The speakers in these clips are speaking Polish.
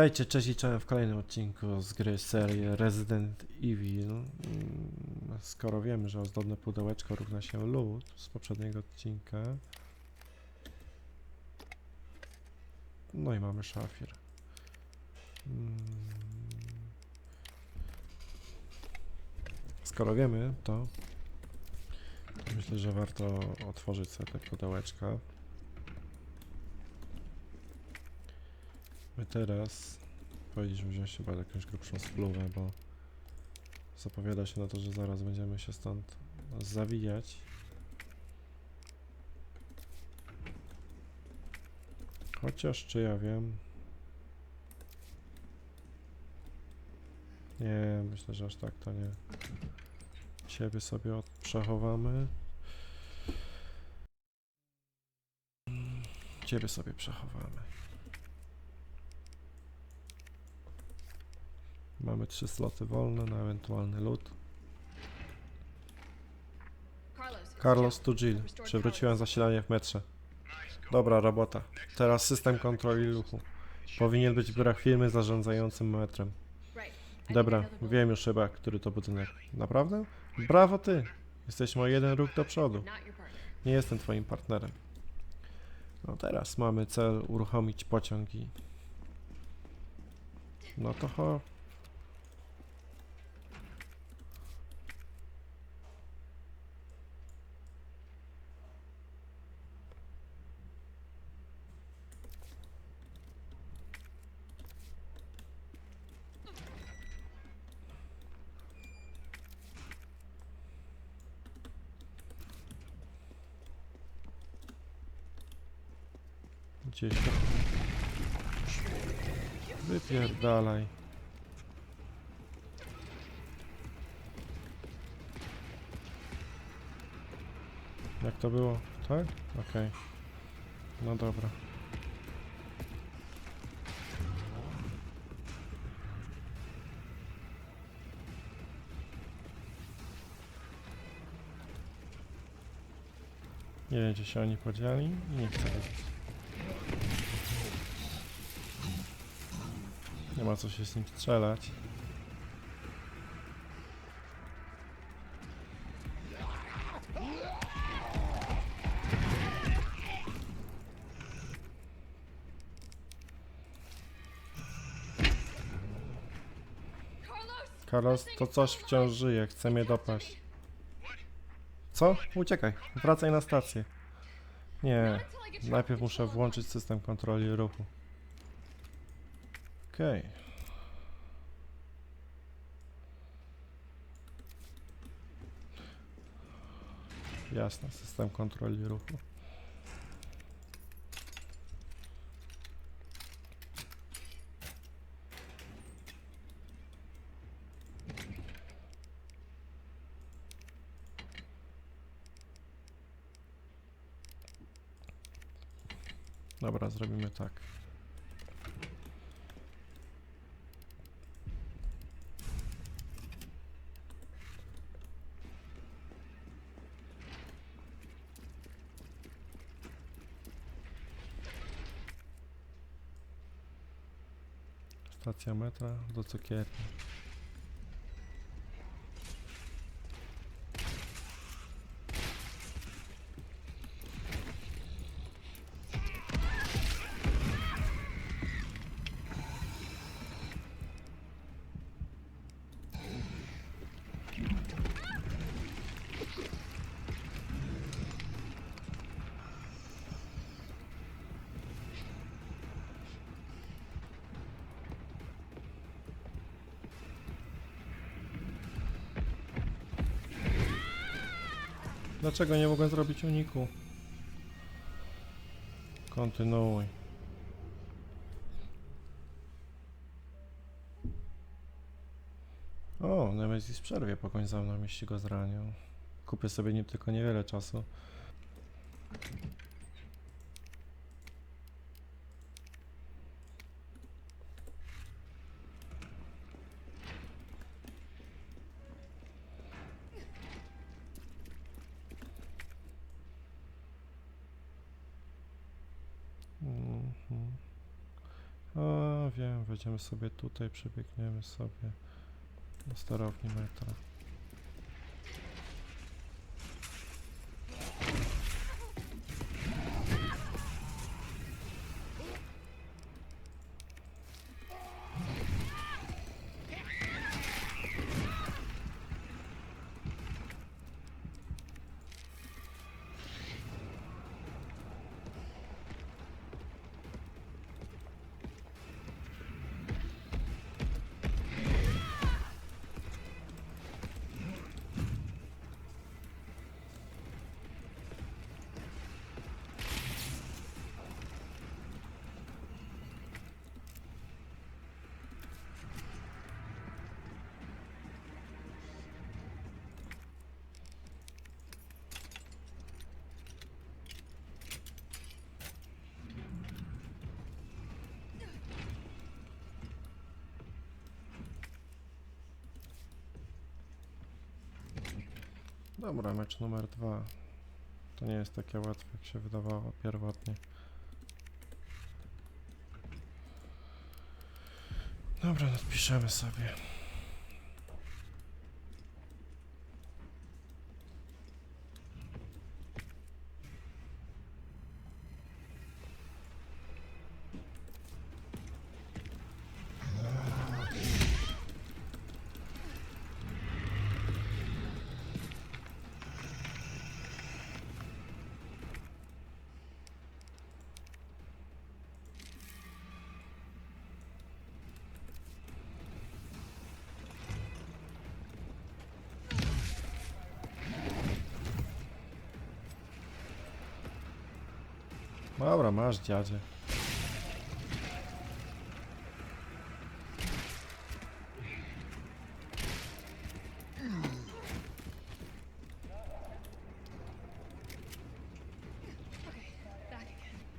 Witajcie, cześć i czołem w kolejnym odcinku z gry serii Resident Evil. Mm, Skoro wiemy, że ozdobne pudełeczko równa się loot z poprzedniego odcinka. No i mamy szafir. Mm. Skoro wiemy to, myślę, że warto otworzyć sobie te pudełeczka. My teraz powinniśmy wziąć chyba jakąś grubszą spluwę, bo zapowiada się na to, że zaraz będziemy się stąd zawijać. Chociaż czy ja wiem? Nie, myślę, że aż tak to nie. Ciebie sobie przechowamy. Ciebie sobie przechowamy. Mamy trzy sloty wolne na ewentualny loot. Carlos tu Jill. Przywróciłem zasilanie w metrze. Dobra robota. Teraz system kontroli ruchu. Powinien być w grach firmy zarządzającym metrem. Dobra, wiem już chyba, który to budynek. Naprawdę? Brawo ty! Jesteśmy o jeden ruch do przodu. Nie jestem twoim partnerem. No teraz mamy cel uruchomić pociąg i... No to cho... Gdzieś tam. Wypierdalaj. Jak to było? Tak? Okej. No dobra. Nie wiem, gdzie się oni podzieli i nie chcę wiedzieć. Nie ma co się z nim strzelać. Carlos, to coś wciąż żyje, chce mnie dopaść. Co? Uciekaj, wracaj na stację. Nie, najpierw muszę włączyć system kontroli ruchu. Okej. Jasne, system kontroli ruchu. Dobra, zrobimy tak. Stacja metra do cukierni. Dlaczego nie mogłem zrobić uniku? Kontynuuj. O, Nemesis przerwie pokoń za mną, jeśli go zranią. Kupię sobie nim tylko niewiele czasu. A, wiem, wejdziemy sobie tutaj, przebiegniemy sobie do sterowni metra. Dobra, mecz numer dwa. To nie jest takie łatwe, jak się wydawało pierwotnie. Dobra, nadpiszemy sobie. Dobra, masz dziadzie.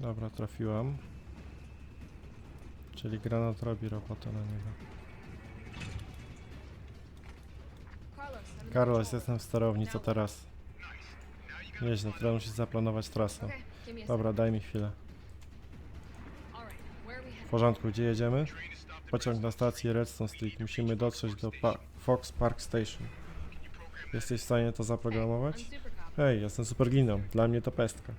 Dobra, trafiłam. Czyli granat robi robotę na niego. Carlos, jestem w sterowni, co teraz? Nieźle, teraz musisz zaplanować trasę. Okay, give me a Dobra, daj mi chwilę. sec. All right, where are we W headed? porządku, gdzie jedziemy? Pociąg na stacji Redstone Street. Musimy dotrzeć do pa Fox Park Station. Jesteś w stanie to I'm zaprogramować? super cop. Hej, jestem supergliną. Dla mnie to pestka.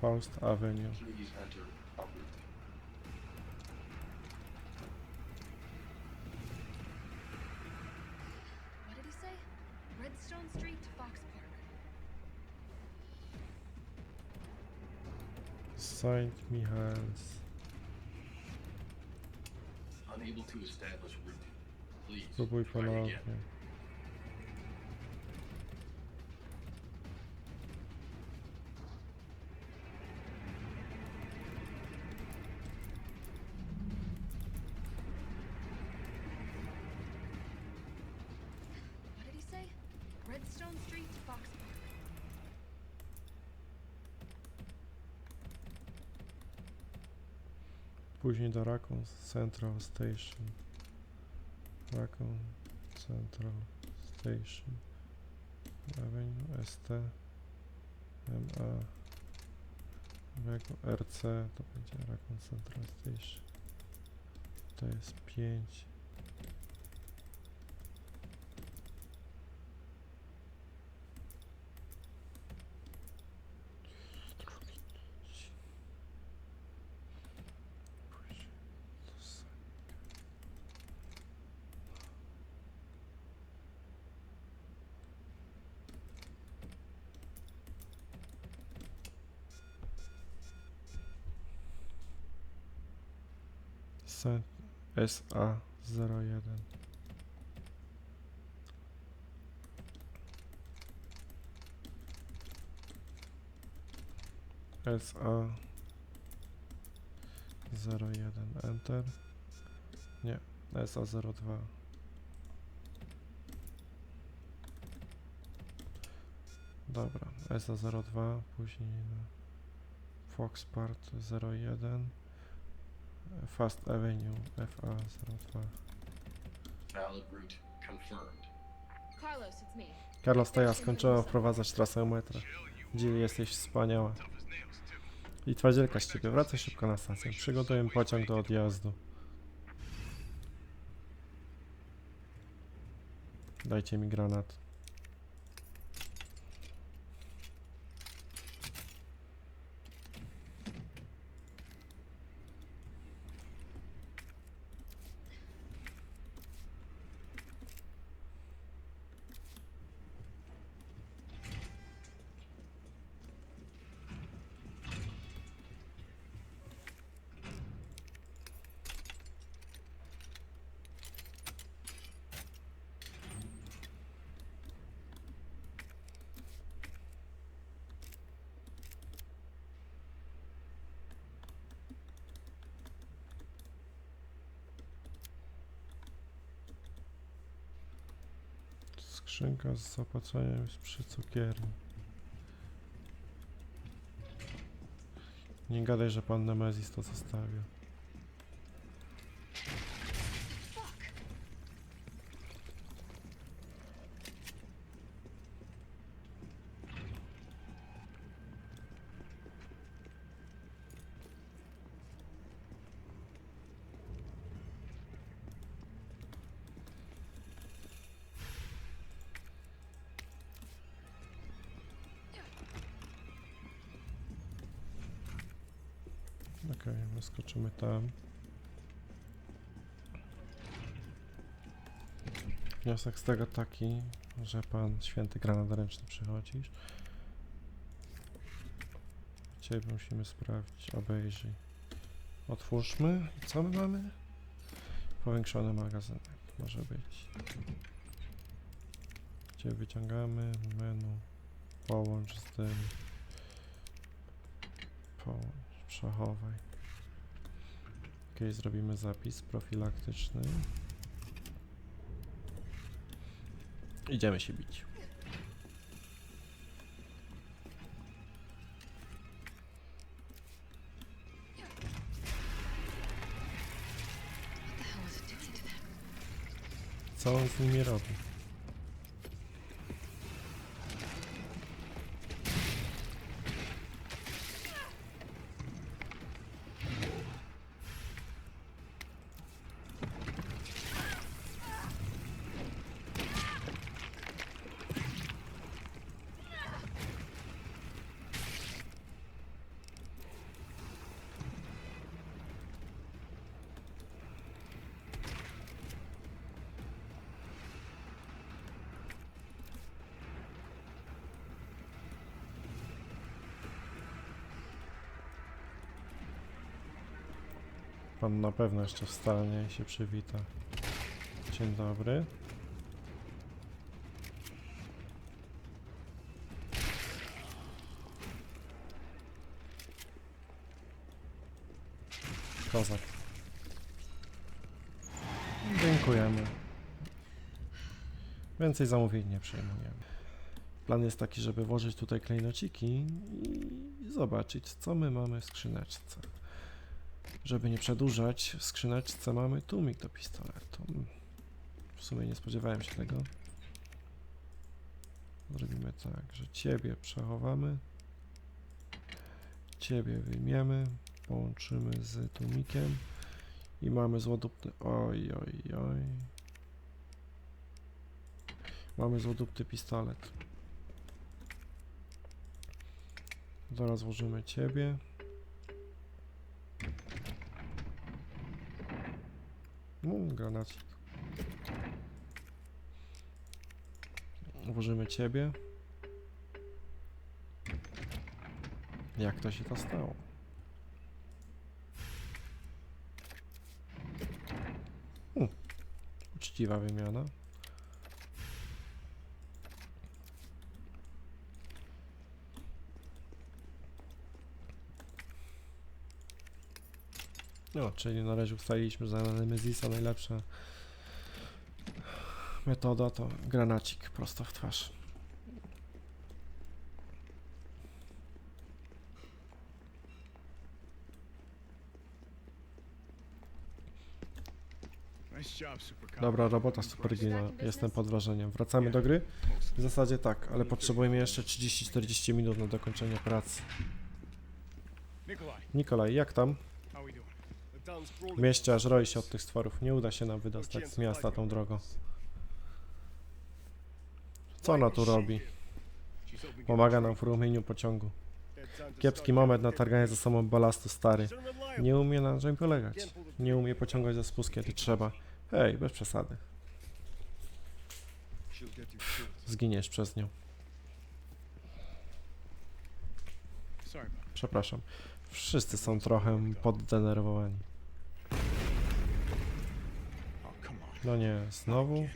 Faust Avenue. Please enter our route. What did he say? Redstone Street to Fox Park. Saint Michael's. Unable to establish route. Please Spróbuj try ponownie. Później do Raccoon Central Station. Raccoon Central Station. Avenue ST. MA. RC to będzie Raccoon Central Station. To jest 5. SA 01 SA 01 Enter. Nie, SA 02 Dobra, SA 02 później na Fox Part 01 Fast Avenue FA02 Valid route confirmed. Carlos, it's me. Carlos, to ja skończyła wprowadzać trasę metra. Jill, jesteś wspaniała. I twardzielka z ciebie, wracaj szybko na stację. Przygotuję pociąg do odjazdu. Dajcie mi granat. Skrzynka z zaopatrzeniem jest przy cukierni. Nie gadaj, że pan Nemezis to zostawił. Okej, wyskoczymy tam. Wniosek z tego taki, że pan święty granat ręczny przychodzisz. Ciebie musimy sprawdzić, obejrzyj. Otwórzmy. Co my mamy? Powiększony magazynek. Może być. Cię wyciągamy, menu. Połącz z tym. Połącz. Przechowaj. Ok, zrobimy zapis profilaktyczny. Idziemy się bić. Co on z nimi robi? Pan na pewno jeszcze wstanie i się przywita. Dzień dobry. Kozak. Dziękujemy. Więcej zamówień nie przyjmujemy. Plan jest taki, żeby włożyć tutaj klejnociki i zobaczyć, co my mamy w skrzyneczce. Żeby nie przedłużać, w skrzyneczce mamy tłumik do pistoletu. W sumie nie spodziewałem się tego. Zrobimy tak, że ciebie przechowamy, ciebie wyjmiemy, połączymy z tłumikiem i mamy złodupny... Oj, oj, oj. Mamy złodupny pistolet. Zaraz włożymy ciebie. No, granacik. Włożymy ciebie. Jak to się to stało? U, uczciwa wymiana. No, czyli na razie ustaliliśmy, że na Nemezisa najlepsza metoda to granacik prosto w twarz. Dobra robota, Supergina. Jestem pod wrażeniem. Wracamy do gry? W zasadzie tak, ale potrzebujemy jeszcze 30-40 minut na dokończenie pracy. Nikolaj, jak tam? Mieście aż roi się od tych stworów. Nie uda się nam wydostać z miasta tą drogą. Co ona tu robi? Pomaga nam w uruchomieniu pociągu. Kiepski moment na targanie ze sobą balastu stary. Nie umie na czym polegać. Nie umie pociągać za spust kiedy trzeba. Hej, bez przesady. Zginiesz przez nią. Przepraszam. Wszyscy są trochę poddenerwowani. No nie, znowu?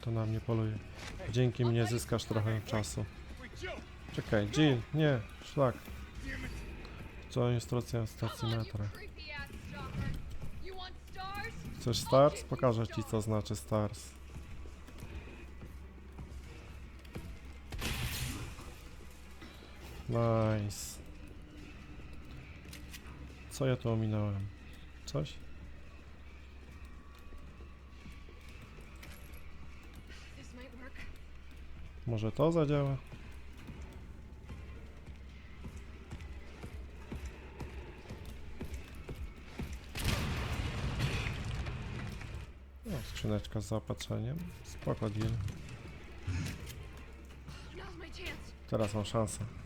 To na mnie poluje. Dzięki mnie zyskasz trochę czasu. Czekaj, Jill, nie, szlak. Co instrukcja stacji on, you metra. Chcesz stars? Pokażę ci co znaczy stars. Nice. Co ja tu ominąłem? Coś? Może to zadziała? O, skrzyneczka z zaopatrzeniem. Spoko deal. Teraz mam szansę.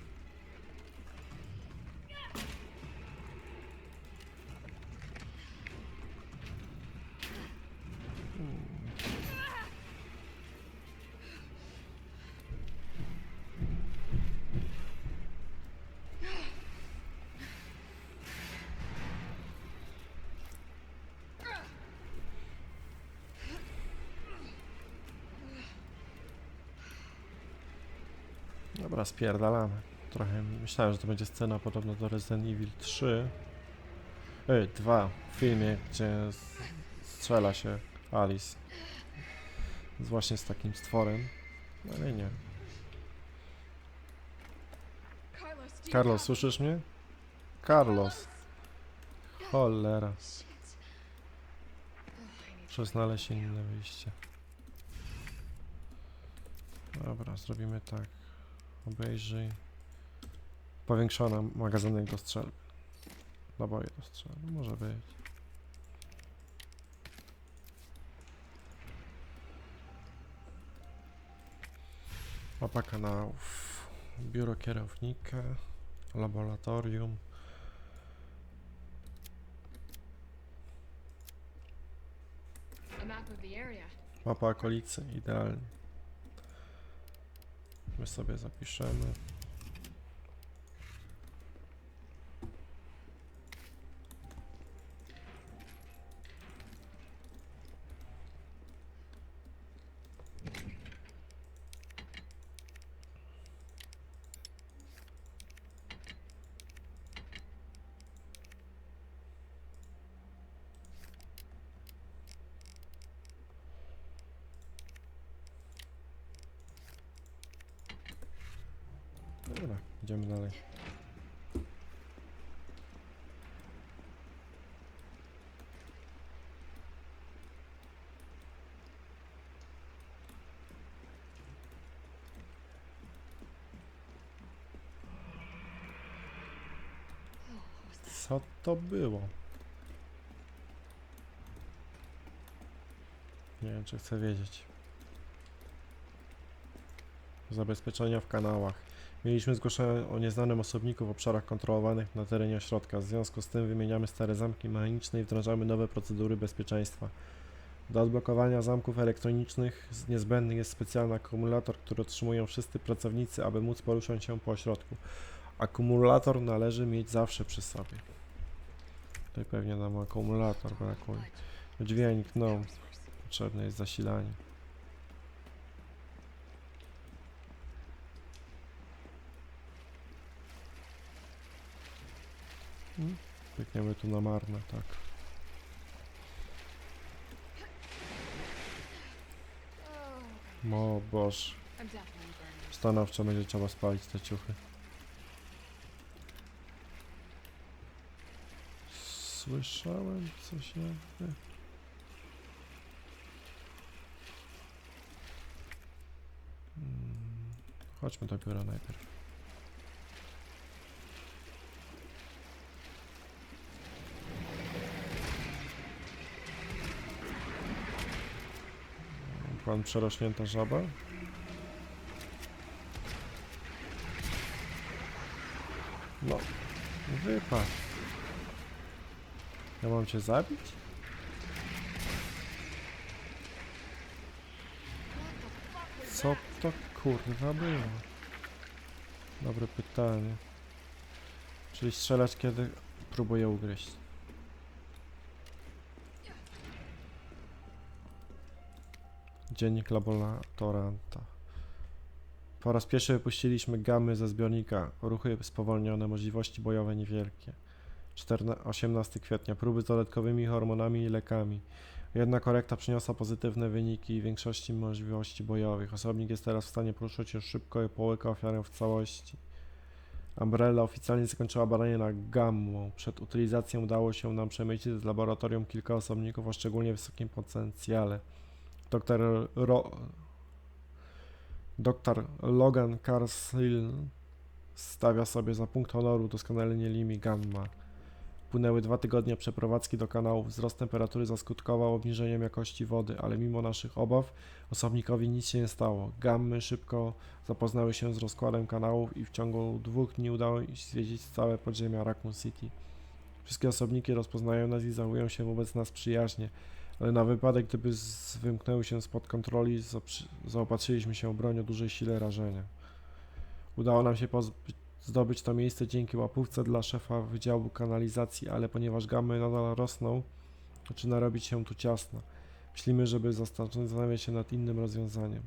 Dobra, spierdalamy. Trochę myślałem, że to będzie scena podobna do Resident Evil 3. Ej, 2. W filmie, gdzie strzela się Alice. Z właśnie z takim stworem. No ale nie. Carlos, słyszysz mnie? Carlos. Cholera. Muszę znaleźć inne wyjście. Dobra, zrobimy tak. Obejrzyj. Powiększona magazynek do strzelby. Naboje do strzelby, może być. Mapa kanałów. Biuro kierownika. Laboratorium. Mapa okolicy, idealnie. My sobie zapiszemy. Dobra, idziemy dalej. Co to było? Nie wiem, czy chcę wiedzieć. Zabezpieczenia w kanałach. Mieliśmy zgłoszenie o nieznanym osobniku w obszarach kontrolowanych na terenie ośrodka. W związku z tym wymieniamy stare zamki mechaniczne i wdrażamy nowe procedury bezpieczeństwa. Do odblokowania zamków elektronicznych niezbędny jest specjalny akumulator, który otrzymują wszyscy pracownicy, aby móc poruszać się po ośrodku. Akumulator należy mieć zawsze przy sobie. Tutaj pewnie nam akumulator brakuje. Dźwięk, no, potrzebne jest zasilanie. Biegniemy tu na marne, tak. O Boż, I'm definitely burning. stanowczo będzie trzeba spalić te ciuchy. Słyszałem coś jakby. Mm, Chodźmy do biura najpierw. Pan przerośnięta żaba. No, wypadł. Ja mam cię zabić? Co to kurwa było? Dobre pytanie. Czyli strzelać kiedy próbuję ugryźć. Dziennik laboratoranta. Po raz pierwszy wypuściliśmy gamy ze zbiornika. Ruchy spowolnione, możliwości bojowe niewielkie. 14, 18 kwietnia. Próby z dodatkowymi hormonami i lekami. Jedna korekta przyniosła pozytywne wyniki i większości możliwości bojowych. Osobnik jest teraz w stanie poruszyć się szybko i połyka ofiarę w całości. Umbrella oficjalnie zakończyła badanie na gammą. Przed utylizacją udało się nam przemycić z laboratorium kilka osobników o szczególnie wysokim potencjale. Dr. Ro... Dr. Logan Carsill stawia sobie za punkt honoru doskonalenie linii gamma. Płynęły dwa tygodnie przeprowadzki do kanałów. Wzrost temperatury zaskutkował obniżeniem jakości wody, ale mimo naszych obaw osobnikowi nic się nie stało. Gammy szybko zapoznały się z rozkładem kanałów i w ciągu dwóch dni udało się zwiedzić całe podziemia Raccoon City. Wszystkie osobniki rozpoznają nas i zachowują się wobec nas przyjaźnie, ale na wypadek, gdyby wymknęły się spod kontroli, zaopatrzyliśmy się broń o dużej sile rażenia. Udało nam się pozbyć zdobyć to miejsce dzięki łapówce dla szefa Wydziału Kanalizacji, ale ponieważ gamy nadal rosną, zaczyna robić się tu ciasno. Myślimy, żeby zastanowić się nad innym rozwiązaniem.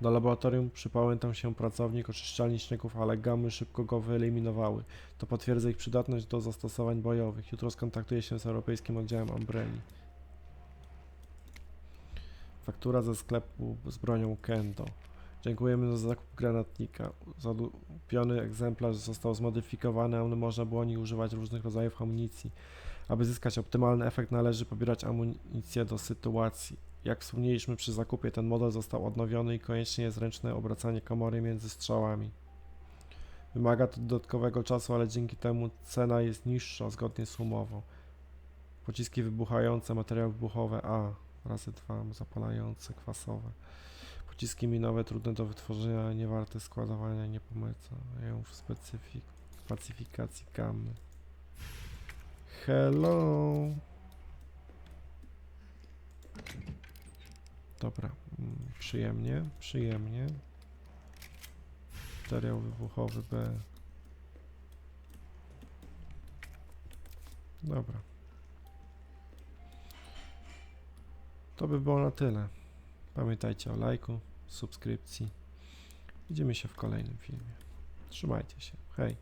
Do laboratorium przypałętał się pracownik oczyszczalni śniegów, ale gamy szybko go wyeliminowały. To potwierdza ich przydatność do zastosowań bojowych. Jutro skontaktuję się z Europejskim Oddziałem Umbrelli. Faktura ze sklepu z bronią Kendo. Dziękujemy za zakup granatnika. Zadupiony egzemplarz został zmodyfikowany, a można było nim używać różnych rodzajów amunicji. Aby zyskać optymalny efekt, należy pobierać amunicję do sytuacji. Jak wspomnieliśmy przy zakupie, ten model został odnowiony i koniecznie jest ręczne obracanie komory między strzałami. Wymaga to dodatkowego czasu, ale dzięki temu cena jest niższa zgodnie z umową. Pociski wybuchające, materiały wybuchowe A razy 2, zapalające, kwasowe. Pociski minowe trudne do wytworzenia, niewarte składowania, nie pomycają w specyfik specyfikacji gamy. Hello! Dobra, mm, przyjemnie, przyjemnie. Materiał wybuchowy B. Dobra. To by było na tyle. Pamiętajcie o lajku, subskrypcji. Widzimy się w kolejnym filmie. Trzymajcie się. Hej.